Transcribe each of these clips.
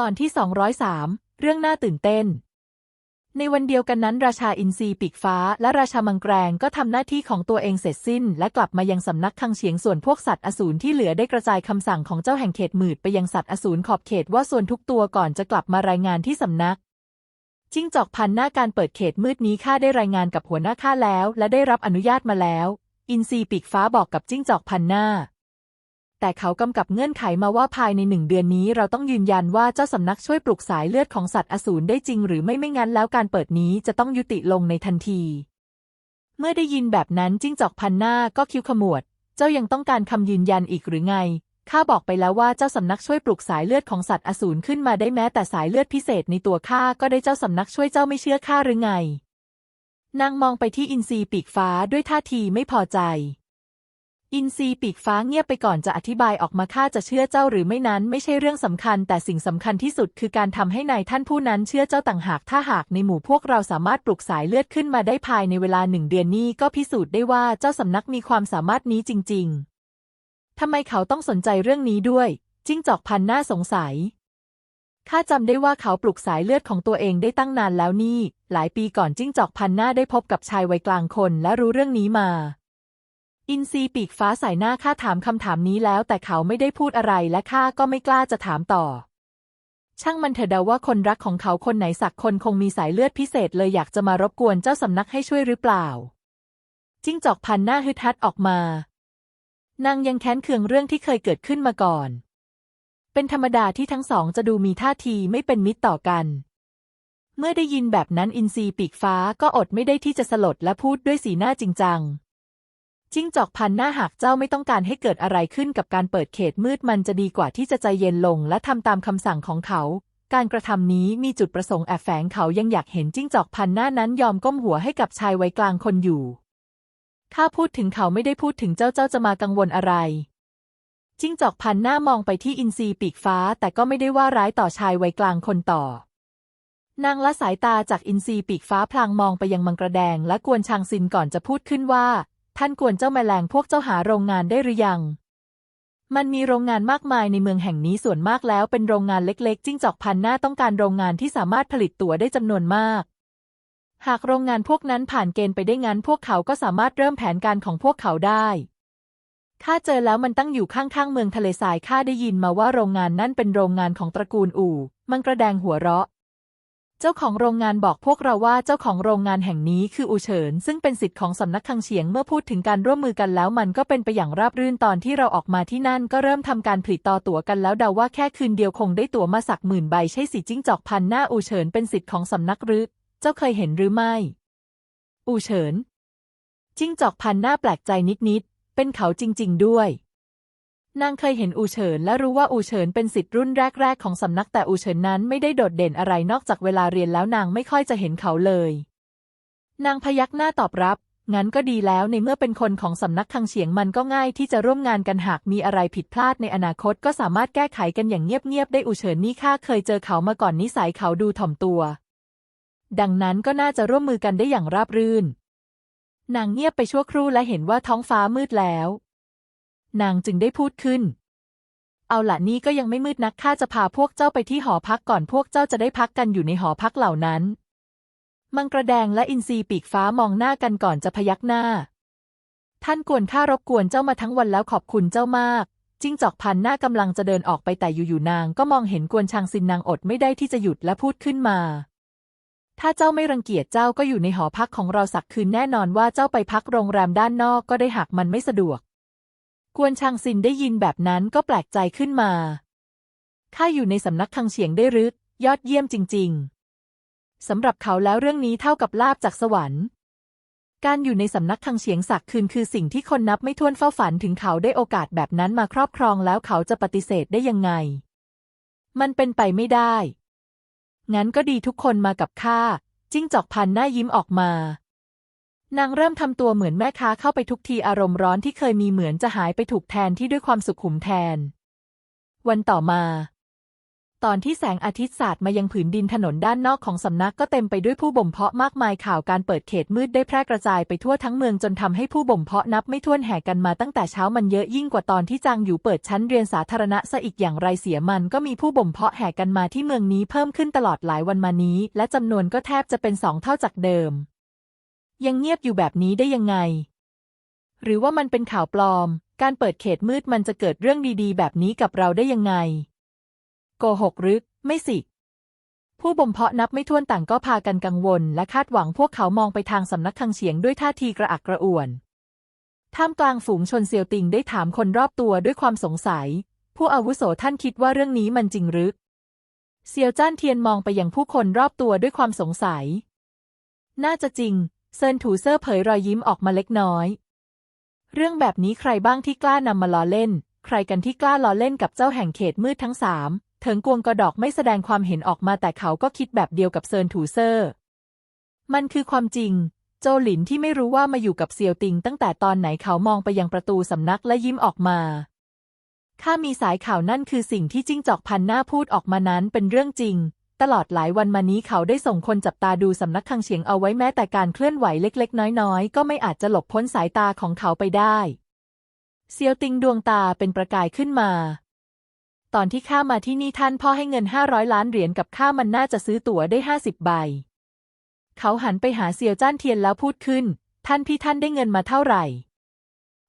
ตอนที่ 203 เรื่องน่าตื่นเต้น ในวันเดียวกันนั้น ราชาอินทรีปีกฟ้า และราชามังแกรงก็ทำหน้าที่ของตัวเองเสร็จสิ้น และกลับมายังสำนักคังเฉียงส่วนพวกสัตว์อสูรที่เหลือได้กระจายคำสั่งของเจ้าแห่งเขตหมืดไปยังสัตว์อสูรขอบเขตว่าส่วนทุกตัวก่อนจะกลับมารายงานที่สำนักจิ้งจอกพันหน้าการเปิดเขตมืดนี้ข้าได้รายงานกับหัวหน้าข้าแล้ว และได้รับอนุญาตมาแล้ว อินทรีปีกฟ้าบอกกับจิ้งจอกพันหน้า แต่เขากำกับเงื่อนไขมาว่าภายในหนึ่งเดือนนี้เราต้องยืนยันว่าเจ้าสำนักช่วยปลุกสายเลือดของสัตว์อสูรได้จริงหรือไม่ไม่งั้นแล้วการเปิดนี้จะต้องยุติลงในทันที เมื่อได้ยินแบบนั้นจิ้งจอกพันหน้าก็คิ้วขมวด เจ้ายังต้องการคำยืนยันอีกหรือไงข้าบอกไปแล้วว่าเจ้าสำนักช่วยปลุกสายเลือดของสัตว์อสูรขึ้นมาได้แม้แต่สายเลือดพิเศษในตัวข้าก็ได้เจ้าสำนักช่วยเจ้าไม่เชื่อข้าหรือไง นางมองไปที่อินทรีปีกฟ้าด้วยท่าทีไม่พอใจ อินทรีปีกฟ้าเงียบไปก่อนจะอธิบายออกมาข้าจะเชื่อเจ้าหรือไม่นั้นไม่ใช่เรื่องสำคัญ แต่สิ่งสำคัญที่สุดคือการทำให้นายท่านผู้นั้นเชื่อเจ้าต่างหากถ้าหากในหมู่พวกเราสามารถปลุกสายเลือดขึ้นมาได้ภายในเวลาหนึ่งเดือนนี้ก็พิสูจน์ได้ว่าเจ้าสำนักมีความสามารถนี้จริง ๆทำไมเขาต้องสนใจเรื่องนี้ด้วย จิ้งจอกพันหน้าสงสัยข้าจำได้ว่าเขาปลุกสายเลือดของตัวเองได้ตั้งนานแล้วนี่ หลายปีก่อนจิ้งจอกพันหน้าได้พบกับชายวัยกลางคนและรู้เรื่องนี้มา อินทรีปีกฟ้าใส่หน้าข้าถามคำถามนี้แล้ว แต่เขาไม่ได้พูดอะไรและข้าก็ไม่กล้าจะถามต่อ ช่างมันเถอะเดาว่าคนรักของเขาคนไหนสักคนคงมีสายเลือดพิเศษเลยอยากจะมารบกวนเจ้าสำนักให้ช่วยหรือเปล่า จิ้งจอกพันหน้าฮึดฮัดออกมานางยังแค้นเคืองเรื่องที่เคยเกิดขึ้นมาก่อน เป็นธรรมดาที่ทั้งสองจะดูมีท่าทีไม่เป็นมิตรต่อกัน เมื่อได้ยินแบบนั้นอินทรีปีกฟ้าก็อดไม่ได้ที่จะสลดและพูดด้วยสีหน้าจริงจัง จิ้งจอกพันหน้าหากเจ้าไม่ต้องการให้เกิดอะไรขึ้นกับการเปิดเขตมืดมันจะดีกว่าที่จะใจเย็นลงและทำตามคำสั่งของเขา การกระทำนี้มีจุดประสงค์แอบแฝงเขายังอยากเห็นจิ้งจอกพันหน้านั้นยอมก้มหัวให้กับชายไวัยกลางคนอยู่ข้าพูดถึงเขาไม่ได้พูดถึงเจ้าเจ้าจะมากังวลอะไรจิ้งจอกพันหน้ามองไปที่อินทรีปีกฟ้า แต่ก็ไม่ได้ว่าร้ายต่อชายไวัยกลางคนต่อ นางละสายตาจากอินทรีปีกฟ้าพลางมองไปยังมังกระแดง และกวนชางซินก่อนจะพูดขึ้นว่า ท่านกวนเจ้าแมลงพวกเจ้าหาโรงงานได้หรือยัง มันมีโรงงานมากมายในเมืองแห่งนี้ส่วนมากแล้วเป็นโรงงานเล็กๆ จิ้งจอกพันหน้าต้องการโรงงานที่สามารถผลิตตั๋วได้จำนวนมาก หากโรงงานพวกนั้นผ่านเกณฑ์ไปได้งั้น พวกเขาก็สามารถเริ่มแผนการของพวกเขาได้ข้าเจอแล้วมันตั้งอยู่ข้างๆเมืองทะเลทรายข้าได้ยินมาว่าโรงงานนั่นเป็นโรงงานของตระกูลอู่ มังกระแดงหัวเราะ เจ้าของโรงงานบอกพวกเราว่าเจ้าของโรงงานแห่งนี้คืออูเฉิน ซึ่งเป็นสิทธิ์ของสำนักคังเฉียงเมื่อพูดถึงการร่วมมือกันแล้วมันก็เป็นไปอย่างราบรื่นตอนที่เราออกมาที่นั่นก็เริ่มทำการผลิตต่อตั๋วกันแล้วเดาว่าแค่คืนเดียวคงได้ตั๋วมาสักหมื่นใบใช่สิจิ้งจอกพันหน้าอูเฉินเป็นสิทธิ์ของสำนักหรือ เจ้าเคยเห็นหรือไม่ อูเฉินจิ้งจอกพันหน้าแปลกใจนิดๆเป็นเขาจริง ๆ ด้วย นางเคยเห็นอูเฉินและรู้ว่าอูเฉินเป็นสิทธิ์รุ่นแรก ๆ ของสำนักแต่อูเฉินนั้นไม่ได้โดดเด่นอะไรนอกจากเวลาเรียนแล้วนางไม่ค่อยจะเห็นเขาเลย นางพยักหน้าตอบรับ งั้นก็ดีแล้วในเมื่อเป็นคนของสำนักคังเฉียงมันก็ง่ายที่จะร่วมงานกันหากมีอะไรผิดพลาดในอนาคตก็สามารถแก้ไขกันอย่างเงียบๆได้อูเฉินนี่ข้าเคยเจอเขามาก่อนนิสัยเขาดูถ่อมตัว ดังนั้นก็น่าจะร่วมมือกันได้อย่างราบรื่น นางเงียบไปชั่วครู่และเห็นว่าท้องฟ้ามืดแล้ว นางจึงได้พูดขึ้น เอาละนี่ก็ยังไม่มืดนักข้าจะพาพวกเจ้าไปที่หอพักก่อนพวกเจ้าจะได้พักกันอยู่ในหอพักเหล่านั้น มังกระแดงและอินทรีปีกฟ้ามองหน้ากันก่อนจะพยักหน้า ท่านกวนข้ารบกวนเจ้ามาทั้งวันแล้วขอบคุณเจ้ามากจิ้งจอกพันหน้ากำลังจะเดินออกไปแต่อยู่ๆนาง ก็มองเห็นกวนชางซินนางอดไม่ได้ที่จะหยุดและพูดขึ้นมา ถ้าเจ้าไม่รังเกียจเจ้าก็อยู่ในหอพักของเราสักคืนแน่นอนว่าเจ้าไปพักโรงแรมด้านนอกก็ได้หากมันไม่สะดวก กวนชางซินได้ยินแบบนั้นก็แปลกใจขึ้นมา ข้าอยู่ในสำนักคังเฉียงได้รือยอดเยี่ยมจริง ๆ สำหรับเขาแล้วเรื่องนี้เท่ากับลาบจากสวรรค์ การอยู่ในสำนักคังเฉียงสักดิ์คืนคือสิ่งที่คนนับไม่ถ้วนเฝ้าฝันถึงเขาได้โอกาสแบบนั้นมาครอบครองแล้วเขาจะปฏิเสธได้ยังไง มันเป็นไปไม่ได้ งั้นก็ดีทุกคนมากับข้าจิ้งจอกพันหน้ายิ้มออกมา นางเริ่มทำตัวเหมือนแม่ค้าเข้าไปทุกทีอารมณ์ร้อนที่เคยมีเหมือนจะหายไปถูกแทนที่ด้วยความสุขุมแทน วันต่อมา ตอนที่แสงอาทิตย์สาดมายังผืนดินถนนด้านนอกของสำนักก็เต็มไปด้วยผู้บ่มเพาะมากมายข่าวการเปิดเขตมืดได้แพร่กระจายไปทั่วทั้งเมืองจนทำให้ผู้บ่มเพาะนับไม่ถ้วนแห่กันมาตั้งแต่เช้ามันเยอะยิ่งกว่าตอนที่จางอยู่เปิดชั้นเรียนสาธารณะซะอีกอย่างไรเสียมันก็มีผู้บ่มเพาะแห่กันมาที่เมืองนี้เพิ่มขึ้นตลอดหลายวันมานี้ และจำนวนก็แทบจะเป็นสองเท่าจากเดิม ยังเงียบอยู่แบบนี้ได้ยังไง หรือว่ามันเป็นข่าวปลอม การเปิดเขตมืดมันจะเกิดเรื่องดีๆ แบบนี้กับเราได้ยังไง โกหกหรือไม่สิ ผู้บ่มเพาะนับไม่ถ้วนต่างก็พากันกังวล และคาดหวังพวกเขามองไปทางสำนักคังเฉียงด้วยท่าทีกระอักกระอ่วนท่ามกลางฝูงชนเซียวติงได้ถามคนรอบตัวด้วยความสงสัย ผู้อาวุโสท่านคิดว่าเรื่องนี้มันจริงหรือเซียวจ้านเทียนมองไปยังผู้คนรอบตัวด้วยความสงสัย น่าจะจริง เซินถูเซอร์เผยรอยยิ้มออกมาเล็กน้อย เรื่องแบบนี้ใครบ้างที่กล้านำมาล้อเล่น ใครกันที่กล้าล้อเล่นกับเจ้าแห่งเขตมืดทั้งสามเถิงกวงกระดอกไม่แสดงความเห็นออกมาแต่เขาก็คิดแบบเดียวกับเซินถูเซอร์ มันคือความจริง โจหลินที่ไม่รู้ว่ามาอยู่กับเซียวติงตั้งแต่ตอนไหนเขามองไปยังประตูสำนักและยิ้มออกมา ข้ามีสายข่าวนั่นคือสิ่งที่จิ้งจอกพันหน้าพูดออกมานั้นเป็นเรื่องจริง ตลอดหลายวันมานี้เขาได้ส่งคนจับตาดูสำนักคังเฉียงเอาไว้แม้แต่การเคลื่อนไหวเล็กๆ น้อยๆ ก็ไม่อาจจะหลบพ้นสายตาของเขาไปได้ เซียวติงดวงตาเป็นประกายขึ้นมา ตอนที่ข้ามาที่นี่ท่านพ่อให้เงินห้าร้อยล้านเหรียญกับข้ามันน่าจะซื้อตั๋วได้ห้าสิบใบ เขาหันไปหาเซียวจ้านเทียนแล้วพูดขึ้น ท่านพี่ท่านได้เงินมาเท่าไหร่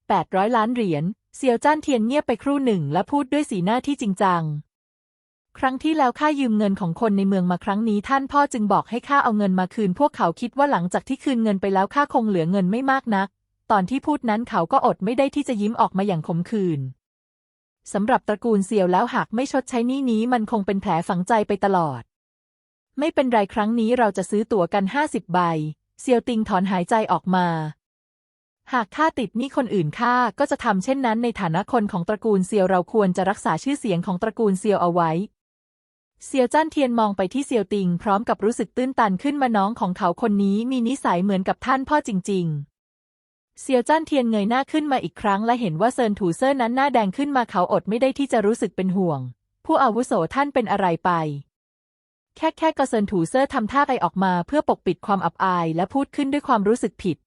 แปดร้อยล้านเหรียญเซียวจ้านเทียนเงียบไปครู่หนึ่งและพูดด้วยสีหน้าที่จริงจัง ครั้งที่แล้วข้ายืมเงินของคนในเมืองมาครั้งนี้ท่านพ่อจึงบอกให้ข้าเอาเงินมาคืน พวกเขาคิดว่าหลังจากที่คืนเงินไปแล้วข้าคงเหลือเงินไม่มากนัก ตอนที่พูดนั้นเขาก็อดไม่ได้ที่จะยิ้มออกมาอย่างขมขื่นสำหรับตระกูลเซียวแล้วหากไม่ชดใช้หนี้นี้มันคงเป็นแผลฝังใจไปตลอด ไม่เป็นไรครั้งนี้เราจะซื้อตั๋วกันห้าสิบใบ เซียวติงถอนหายใจออกมา หากข้าติดหนี้คนอื่นข้าก็จะทำเช่นนั้นในฐานะคนของตระกูลเซียวเราควรจะรักษาชื่อเสียงของตระกูลเซียวเอาไว้ เซียวจ้านเทียนมองไปที่เซียวติงพร้อมกับรู้สึกตื้นตันขึ้นมาน้องของเขาคนนี้มีนิสัยเหมือนกับท่านพ่อจริง ๆ เซียวจ้านเทียนเงยหน้าขึ้นมาอีกครั้งและเห็นว่าเซินถูเซอร์นั้นหน้าแดงขึ้นมาเขาอดไม่ได้ที่จะรู้สึกเป็นห่วง ผู้อาวุโสท่านเป็นอะไรไป แค่แค่กระเซินถูเซอร์ทำท่าไปออกมาเพื่อปกปิดความอับอายและพูดขึ้นด้วยความรู้สึกผิด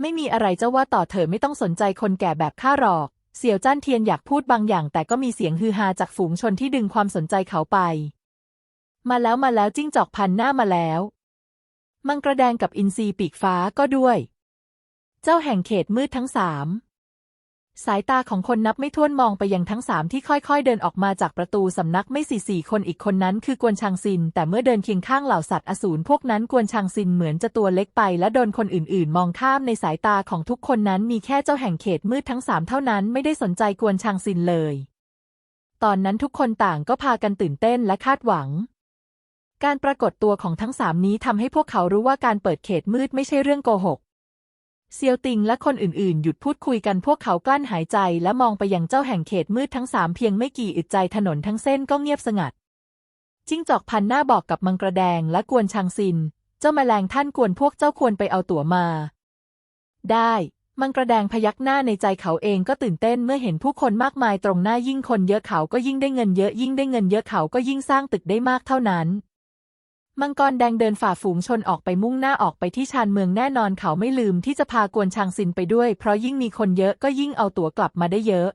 ไม่มีอะไรเจ้าว่าต่อเธอไม่ต้องสนใจคนแก่แบบข้าหรอก เสี่ยวจ้านเทียนอยากพูดบางอย่าง แต่ก็มีเสียงฮือฮาจากฝูงชนที่ดึงความสนใจเขาไป มาแล้วมาแล้วจิ้งจอกพันหน้ามาแล้ว มังกระแดงกับอินทรีปีกฟ้าก็ด้วย เจ้าแห่งเขตมืดทั้งสาม สายตาของคนนับไม่ถ้วนมองไปยังทั้งสามที่ค่อยๆ เดินออกมาจากประตูสำนักไม่สี่สี่คนอีกคนนั้นคือกวนชางซิน แต่เมื่อเดินเคียงข้างเหล่าสัตว์อสูรพวกนั้นกวนชางซินเหมือนจะตัวเล็กไป และโดนคนอื่นๆ มองข้ามในสายตาของทุกคนนั้นมีแค่เจ้าแห่งเขตมืดทั้งสามเท่านั้นไม่ได้สนใจกวนชางซินเลย ตอนนั้นทุกคนต่างก็พากันตื่นเต้นและคาดหวังการปรากฏตัวของทั้งสามนี้ทำให้พวกเขารู้ว่าการเปิดเขตมืดไม่ใช่เรื่องโกหก เซียวติงและคนอื่นๆ หยุดพูดคุยกันพวกเขากลั้นหายใจและมองไปยังเจ้าแห่งเขตมืดทั้งสามเพียงไม่กี่อึดใจถนนทั้งเส้นก็เงียบสงัด จิ้งจอกพันหน้าบอกกับมังกระแดงและกวนชางซิน เจ้าแมลงท่านกวนพวกเจ้าควรไปเอาตั๋วมา ได้ มังกระแดงพยักหน้าในใจเขาเองก็ตื่นเต้นเมื่อเห็นผู้คนมากมายตรงหน้ายิ่งคนเยอะเขาก็ยิ่งได้เงินเยอะยิ่งได้เงินเยอะเขาก็ยิ่งสร้างตึกได้มากเท่านั้น มังกรแดงเดินฝ่าฝูงชนออกไปมุ่งหน้าออกไปที่ชานเมืองแน่นอนเขาไม่ลืมที่จะพากวนชางซินไปด้วย เพราะยิ่งมีคนเยอะก็ยิ่งเอาตั๋วกลับมาได้เยอะ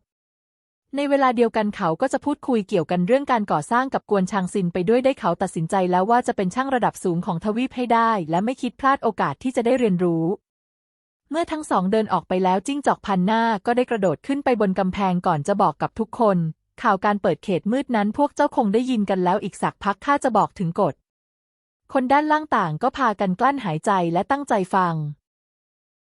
ในเวลาเดียวกันเขาก็จะพูดคุยเกี่ยวกันเรื่องการก่อสร้างกับกวนชางซินไปด้วยได้เขาตัดสินใจแล้วว่าจะเป็นช่างระดับสูงของทวีปให้ได้ และไม่คิดพลาดโอกาสที่จะได้เรียนรู้เมื่อทั้งสองเดินออกไปแล้วจิ้งจอกพันหน้าก็ได้กระโดดขึ้นไปบนกำแพงก่อนจะบอกกับทุกคน ข่าวการเปิดเขตมืดนั้นพวกเจ้าคงได้ยินกันแล้วอีกสักพักข้าจะบอกถึงกฎ คนด้านล่างต่างก็พากันกลั้นหายใจและตั้งใจฟัง